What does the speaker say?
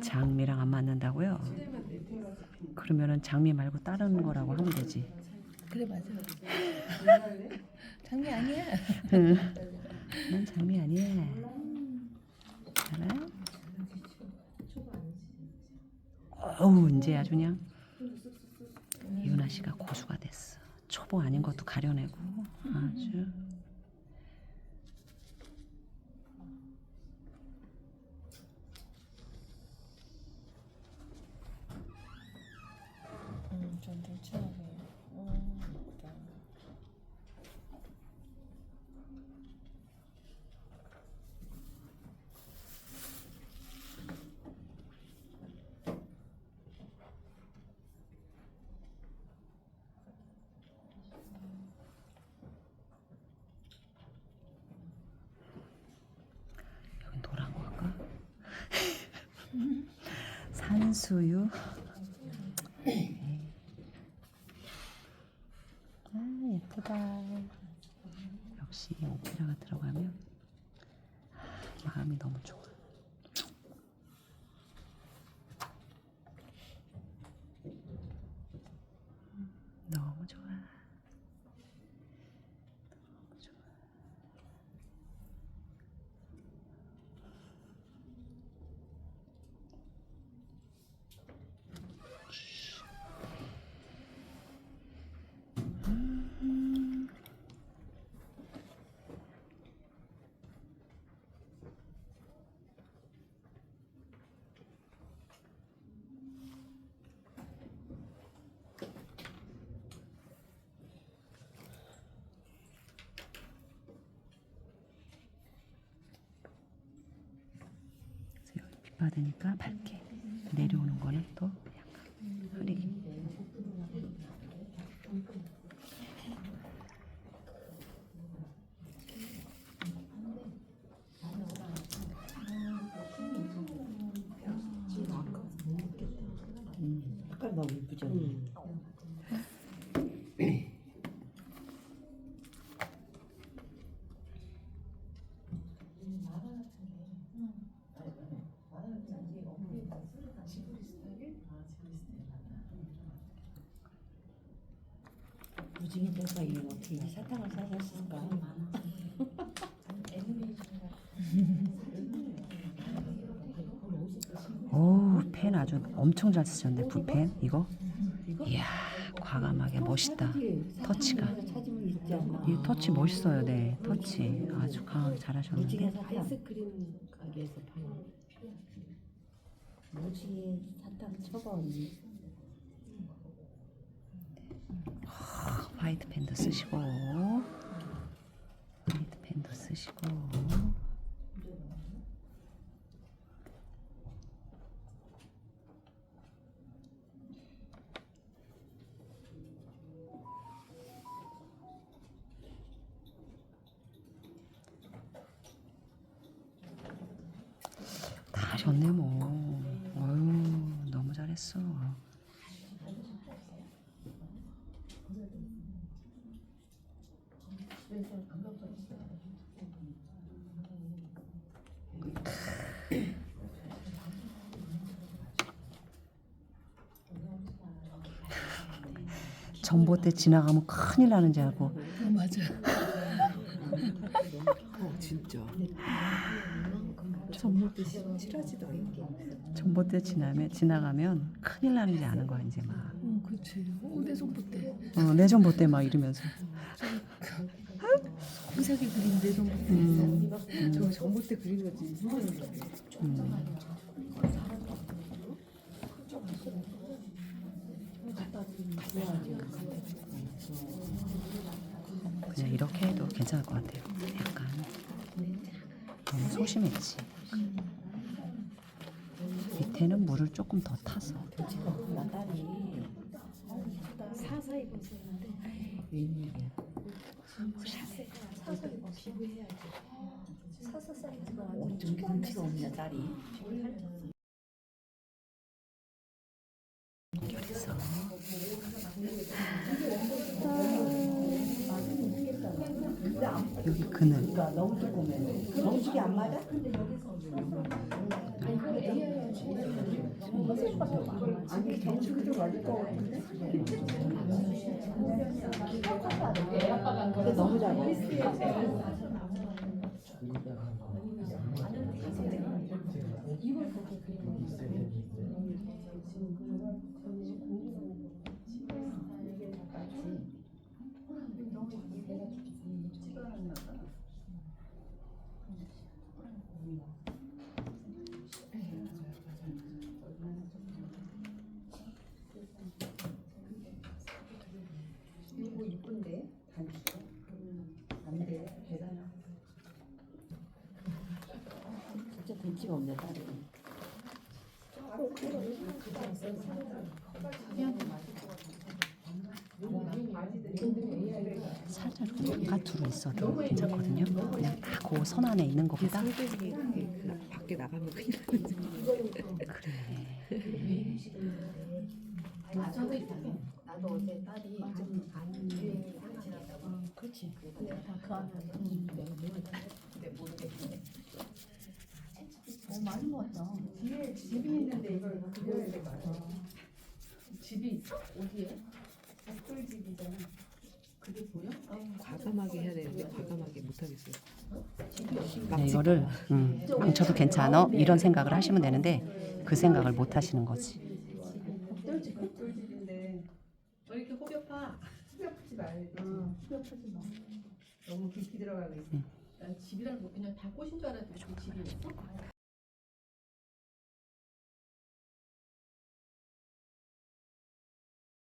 장미랑 안 맞는다고요? 그러면은 장미 말고 다른 거라고 하면 되지. 그래 맞아. 장미 아니야. 응. 난 장미 아니야. 알아? 어우 이제 아주 그냥 이윤아 씨가 고수가 됐어. 초보 아닌 것도 가려내고 아주. 음, 좀 불친하게. 음, 그래. 여기 노란 거 할까? 산수유. 아 예쁘다. 역시 오페라가 들어가면 아, 마음이 너무 좋아. 너무 좋아. 빛 받으니까 밝게 내려오는 거는 또 약간 흐리게. 색깔 너무 이쁘죠? 대가 이런 어떻게 이제 사탕을 사서 쓸까? 오, 펜 아주 엄청 잘 쓰셨네. 붓펜 이거. 이야, 과감하게 멋있다. 터치가. 이 터치 멋있어요, 네. 터치 아주 강하게 잘하셨는데. 아이스크림 가게에서 파는 무지개 사탕 쳐봐 언니 화이트 펜도 쓰시고, 화이트 펜도 쓰시고. 다 하셨네 뭐. 어유 너무 잘했어. 전봇대 지나가면 큰일 나는 줄 알고 어, 맞아. 어 진짜 듯이 칠하지도 않게. 전봇대 지나면 지나가면 큰일 나는지 아는 거야 이제 막. 응, 그렇지. 오대 손붙대. 어, 내 전봇대 막 이러면서. 무사기 그린 내 손붙대. 음, 저 전봇대 그린 거지. 음. 그냥 이렇게 해도 괜찮을 것 같아요. 약간 너무 소심했지. 밑에는 물을 조금 더 타서. 사사 입었었는데 웬일이야 사사 입어 피부해야지. 사사 사이즈가 어쩜 눈치가 없냐 딸이 그래서 여기 그늘. 그러니까 너무 조그매. 정식이 안 맞아? 아니 정식이 좀 맞을 것 같은데? 근데 너무 작아. 이거 이쁜데 단추. 안돼 대단하. 벤치가 없네 딸이. 살짝 바깥으로 있어도 괜찮거든요. 그냥 딱그선 안에 있는 것보다 밖에 나가면 큰일 나는데. 그래. 아 저도 있어요. 나도 어제 딸이 좀안 유행이 상하더라고. 그렇지. 근데 다그 안에 내가 모르겠는데 모르겠는데. 어 많이 먹었다. 뒤에 집이 있는데 이걸 것 같아. 집이 있어? 어디에? 백돌집이잖아. 그게 보여? 과감하게 해야 되는데 과감하게 못 하겠어요. 네, 이거를 음, 망쳐도 괜찮아 이런 생각을 하시면 되는데 그 생각을 못 하시는 거지. 백돌집 백돌집인데 왜 이렇게 호벽파? 호벽하지 말고. 호벽하지 마. 너무 깊이 들어가고 있어. 음. 난 집이라고 그냥 다 꽃인 줄 알았는데 그 집이었어?